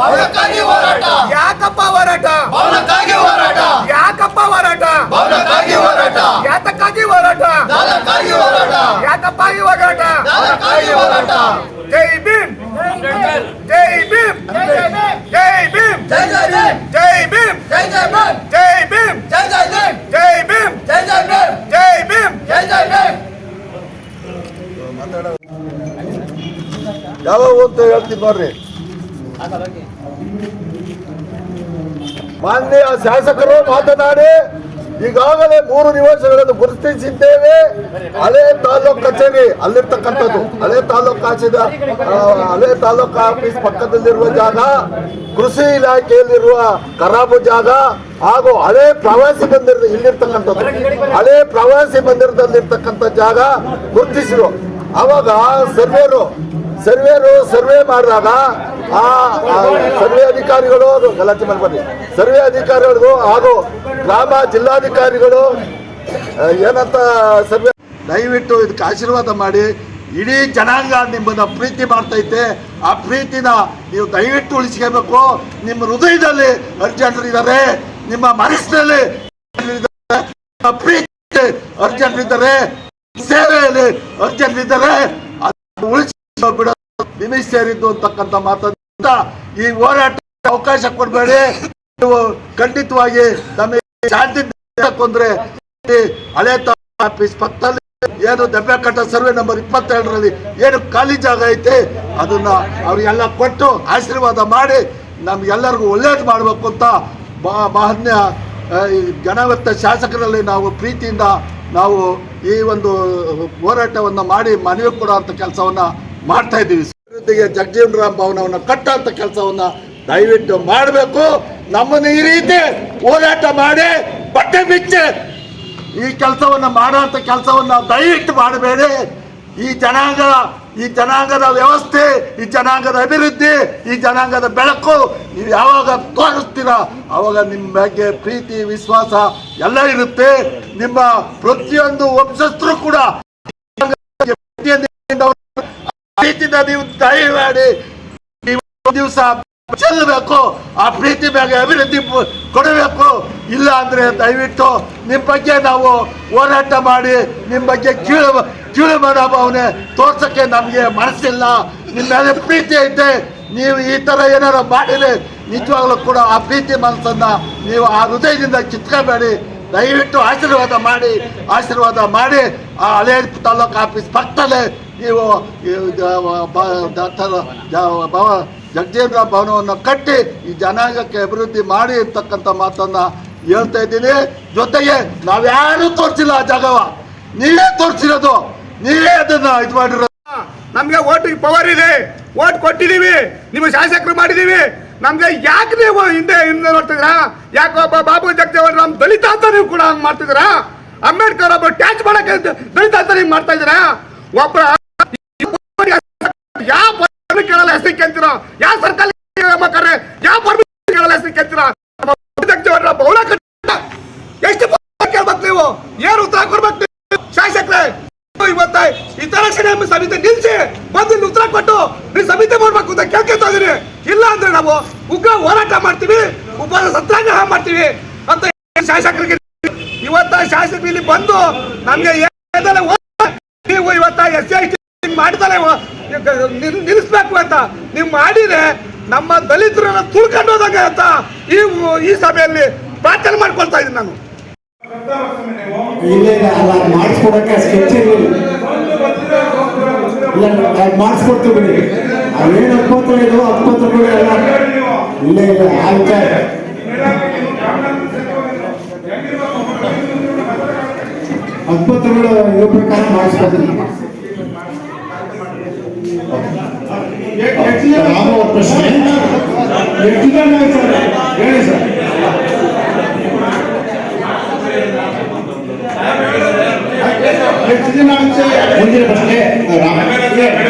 ಭವನಕ್ಕಾಗಿ ಹೋರಾಟ ಯಾಕಪ್ಪ ಹೋರಾಟ ಭವನಕ್ಕಾಗಿ ಹೋರಾಟ ಯಾಕಪ್ಪ ಹೋರಾಟ ಭವನಕ್ಕಾಗಿ ಹೋರಾಟ ಯಾತಕ್ಕಾಗಿ ಹೋರಾಟ ದಾನಕ್ಕಾಗಿ ಹೋರಾಟ ಯಾಕಪ್ಪ ಈ ಹೋರಾಟ ದಾನಕ್ಕಾಗಿ ಹೋರಾಟ ಜೈ ಭೀಮ್ ಜೈ ಭೀಮ್ ಜೈ ಭೀಮ್ ಜೈ ಜೈ ಭೀಮ್ ಜೈ ಭೀಮ್ ಜೈ ಜೈ ಭೀಮ್ ಜೈ ಭೀಮ್ ಜೈ ಜೈ ಭೀಮ್ ಜೈ ಭೀಮ್ ಜೈ ಜೈ ಭೀಮ್ ಜೈ ಭೀಮ್ ಜೈ ಜೈ ಭೀಮ್ ಯಾವ ಅಂತ ಹೇಳ್ತೀನಿ ನೋಡ್ರಿ ಮಾನ್ಯ ಶಾಸಕರು ಮಾತನಾಡಿ, ಈಗಾಗಲೇ ಮೂರು ನಿವಾಸಗಳನ್ನು ಗುರುತಿಸಿದ್ದೇವೆ. ಹಳೆ ತಾಲೂಕ್ ಕಚೇರಿ, ಅಲ್ಲಿರ್ತಕ್ಕಂಥದ್ದು. ಹಳೆ ತಾಲೂಕು ಆಚಿದ ಹಳೆ ತಾಲೂಕು ಆಫೀಸ್ ಪಕ್ಕದಲ್ಲಿರುವ ಜಾಗ, ಕೃಷಿ ಇಲಾಖೆಯಲ್ಲಿರುವ ಖರಾಬು ಜಾಗ, ಹಾಗೂ ಹಳೆ ಪ್ರವಾಸಿ ಮಂದಿರ ಇಲ್ಲಿರ್ತಕ್ಕಂಥದ್ದು. ಹಳೆ ಪ್ರವಾಸಿ ಮಂದಿರದಲ್ಲಿರ್ತಕ್ಕಂಥ ಜಾಗ ಗುರುತಿಸಿದ್ರು ಅವಾಗ ಸರ್ವೇರು ಸರ್ವೇರು ಸರ್ವೆ ಮಾಡಿದಾಗ ಆ ಸರ್ವೆ ಅಧಿಕಾರಿಗಳು ಗಲಾಟೆ ಬನ್ನಿ. ಸರ್ವೆ ಅಧಿಕಾರಿಗಳು ಹಾಗೂ ಗ್ರಾಮ ಜಿಲ್ಲಾಧಿಕಾರಿಗಳು ಏನಂತ ಸರ್ವೆ ದಯವಿಟ್ಟು ಇದಕ್ಕೆ ಆಶೀರ್ವಾದ ಮಾಡಿ. ಇಡೀ ಜನಾಂಗ ನಿಮ್ಮನ್ನ ಪ್ರೀತಿ ಮಾಡ್ತೈತೆ ಆ ಪ್ರೀತಿನ ನೀವು ದಯವಿಟ್ಟು ಉಳಿಸ್ಕೋಬೇಕು. ನಿಮ್ಮ ಹೃದಯದಲ್ಲಿ ಅರ್ಜೆಂಟರಿದ್ದಾರೆ ನಿಮ್ಮ ಮನಸ್ಸಿನಲ್ಲಿ ಪ್ರೀತಿ ಅರ್ಜೆಂಟ್ರು ಇದ್ದಾರೆ. ಸೇವೆಯಲ್ಲಿ ಅರ್ಜೆಂಟ್ ಇದ್ದಾರೆ. ಉಳಿಸಿ ನಿಮಗೆ ಸೇರಿದ್ದು ಅಂತಕ್ಕಂಥ ಮಾತನ್ನ ಈ ಹೋರಾಟ ಅವಕಾಶ ಕೊಡಬೇಡಿ. ನೀವು ಖಂಡಿತವಾಗಿ ನಮಗೆ ಶಾಂತಿ ಕೊಂದ್ರೆ ಹಳೆ ಆಫೀಸ್ ಪಕ್ಕದಲ್ಲಿ ಏನು ದಬ್ಬೆ ಕಟ್ಟ ಸರ್ವೆ ನಂಬರ್ ಇಪ್ಪತ್ತೆರಡರಲ್ಲಿ ಏನು ಖಾಲಿ ಜಾಗ ಐತೆ, ಅದನ್ನ ಅವರಿಗೆಲ್ಲ ಕೊಟ್ಟು ಆಶೀರ್ವಾದ ಮಾಡಿ ನಮ್ಗೆಲ್ಲರಿಗೂ ಒಳ್ಳೇದು ಮಾಡಬೇಕು ಅಂತ ಮಹನ್ಯ ಗಣವತ್ತ ಶಾಸಕರಲ್ಲಿ ನಾವು ಪ್ರೀತಿಯಿಂದ ನಾವು ಈ ಒಂದು ಹೋರಾಟವನ್ನು ಮಾಡಿ ಮನವಿ ಕೊಡುವಂಥ ಕೆಲಸವನ್ನ ಮಾಡ್ತಾ ಇದ್ದೀವಿ. ಅಭಿವೃದ್ಧಿಗೆ ಜಗಜೀವನ್ ರಾಮ್ ಭವನವನ್ನು ಕಟ್ಟಂತ ಕೆಲಸವನ್ನ ದಯವಿಟ್ಟು ಮಾಡಬೇಕು. ನಮ್ಮನ್ನು ಈ ರೀತಿ ಹೋರಾಟ ಮಾಡಿ ಬಟ್ಟೆ ಬಿಚ್ಚೆ ಈ ಕೆಲಸವನ್ನ ಮಾಡುವಂತ ಕೆಲಸವನ್ನ ದಯವಿಟ್ಟು ಮಾಡಬೇಡಿ. ಈ ಜನಾಂಗ, ಈ ಜನಾಂಗದ ವ್ಯವಸ್ಥೆ, ಈ ಜನಾಂಗದ ಅಭಿವೃದ್ಧಿ, ಈ ಜನಾಂಗದ ಬೆಳಕು ನೀವು ಯಾವಾಗ ತೋರಿಸ್ತೀರ ಅವಾಗ ನಿಮ್ಮ ಬಗ್ಗೆ ಪ್ರೀತಿ, ವಿಶ್ವಾಸ ಎಲ್ಲ ಇರುತ್ತೆ. ನಿಮ್ಮ ಪ್ರತಿಯೊಂದು ವಂಶಸ್ಥರು ಕೂಡ ಪ್ರತಿಯೊಂದು ಪ್ರೀತಿಯಿಂದ ನೀವು ದಯಮಾಡಿ ದಿವಸ ಚೆಲ್ಲಬೇಕು, ಆ ಪ್ರೀತಿ ಬಗ್ಗೆ ಅಭಿವೃದ್ಧಿ ಕೊಡಬೇಕು. ಇಲ್ಲ ಅಂದ್ರೆ ದಯವಿಟ್ಟು ನಿಮ್ಮ ಬಗ್ಗೆ ನಾವು ಹೋರಾಟ ಮಾಡಿ ನಿಮ್ಮ ಬಗ್ಗೆ ಕೀಳು ಕೀಳು ಮನೋಭಾವನೆ ತೋರ್ಸೋಕ್ಕೆ ನಮಗೆ ಮನಸ್ಸಿಲ್ಲ. ನಿಮ್ಮ ಪ್ರೀತಿ ಐತೆ. ನೀವು ಈ ತರ ಏನಾರು ಮಾಡಿದ್ರೆ ನಿಜವಾಗ್ಲೂ ಕೂಡ ಆ ಪ್ರೀತಿ ಮನಸ್ಸನ್ನ ನೀವು ಆ ಹೃದಯದಿಂದ ಕಿತ್ಕೋಬೇಡಿ. ದಯವಿಟ್ಟು ಆಶೀರ್ವಾದ ಮಾಡಿ ಆಶೀರ್ವಾದ ಮಾಡಿ ಆ ಹಳೆ ತಾಲೂಕು ಆಫೀಸ್ ಪಕ್ಕದಲ್ಲೇ ನೀವು ಭವ ಜಗಜೇಂದ್ರ ಭವನವನ್ನು ಕಟ್ಟಿ ಈ ಜನಾಂಗಕ್ಕೆ ಅಭಿವೃದ್ಧಿ ಮಾಡಿ ಅಂತಕ್ಕಂಥ ಮಾತನ್ನ ಹೇಳ್ತಾ ಇದ್ದೀನಿ. ಜೊತೆಗೆ ನಾವ್ಯಾರು ತೋರಿಸಿಲ್ಲ ಆ ಜಾಗವ. ನೀವೇ ತೋರಿಸಿರೋದು. ನೀವೇ ಅದನ್ನ ಇದು ಮಾಡಿರೋದು. ನಮಗೆ ಓಟಿಗೆ ಪವರ್ ಇದೆ. ಓಟ್ ಕೊಟ್ಟಿದ್ದೀವಿ. ನಿಮ್ಮ ಶಾಸಕರು ಮಾಡಿದೀವಿ ನಮ್ಗೆ ಯಾಕೆ ನೀವು ಹಿಂದೆ ಹಿಂದೆ ನೋಡ್ತಿದ್ರಾ ಯಾಕೆ ಒಬ್ಬ ಬಾಬು ಜಗಜೇವನ್ ರಾಮ್ ದಲಿತ ಅಂತ ನೀವು ಕೂಡ ಹಂಗ್ ಮಾಡ್ತಿದ್ದೀರಾ ಅಂಬೇಡ್ಕರ್ ಒಬ್ಬ ಟ್ಯಾಚ್ ಮಾಡಕ್ಕೆ ದಲಿತ ಅಂತ ನೀವು ಮಾಡ್ತಾ ಇದ್ದೀರಾ ಒಬ್ಬ ಯಾವ ಕೇಳಲ್ಲ ಹೆಸರು ಕೇಳ್ತೀರೋ ಯಾವ ಸರ್ಕಾರ ಕರೆ ಯಾವ ಪರ್ಮಿಷನ್ ಕೇಳಲ್ಲ ಹೆಸರು ಕೇಳ್ತೀರಾ ನಮ್ಮ ಬಾಬು ಜಗಜೀವನ್ ರಾಮ್ ಭವನ ಕಟ್ಟ ಎಷ್ಟು permission ಕೇಳ್ಬೇಕು ನೀವು ಏನು ಉತ್ತರ ಕೊಡ್ಬೇಕು ನೀವು ಶಾಸಕರೇ ಕ್ಷೇಮ ಸಮಿತಿ ನಿಲ್ಸಿ, ಬಂದು ಉತ್ತರ ಕೊಟ್ಟು ನೀವು ಸಮಿತಿ ಮಾಡ್ಬೇಕು ಅಂತ ಕೇಳ್ಕೊತಾ ಇಲ್ಲ ಅಂದ್ರೆ ನಾವು ಉಗ್ರ ಹೋರಾಟ ಮಾಡ್ತೀವಿ ಉಪವಾಸ ಸತ್ಯಾಗ್ರಹ ಮಾಡ್ತೀವಿ ಅಂತ ಶಾಸಕರಿಗೆ ಇವತ್ತ ಶಾಸಕರು ಇಲ್ಲಿ ಬಂದು ನಮ್ಗೆ ನೀವು ಇವತ್ತ ಎಸ್ ಐ ಟಿ ಮಾಡ್ತಾರೆ ನಿಲ್ಲಿಸ್ಬೇಕು ಅಂತ. ನೀವು ಮಾಡಿದ್ರೆ ನಮ್ಮ ದಲಿತರನ್ನ ತುಳ್ಕೊಂಡು ಹೋದಾಗ ಅಂತ ಈ ಈ ಸಭೆಯಲ್ಲಿ ಪ್ರಾರ್ಥನೆ ಮಾಡ್ಕೊಳ್ತಾ ಇದ್ದೀನಿ ನಾನು. ಇಲ್ಲ ಮಾಡಿಸ್ಕೊಡಕ್ಕೆ ಸ್ಕೆಚ್ ಮಾಡಿಸ್ಕೊಡ್ತೀವಿ ಬಿಡಿ ಅವೇನು ಹತ್ತೊಂಬತ್ತು ಇದು ಹತ್ತೊಂಬತ್ತು ಎಲ್ಲ ಇಲ್ಲ ಇಲ್ಲ, ಆಯ್ತಾ ಹತ್ತೊಂಬತ್ತು ಇದ್ರ ಪ್ರಕಾರ ಮಾಡಿಸ್ಕೊಡ್ತೀನಿ. ಒಂದು ಪ್ರಶ್ನೆ. ಹೇಳಿ, ಸರ್. ಮುಂದಿನ ಪ್ರಶ್ನೆ, ರಾಮ. right there.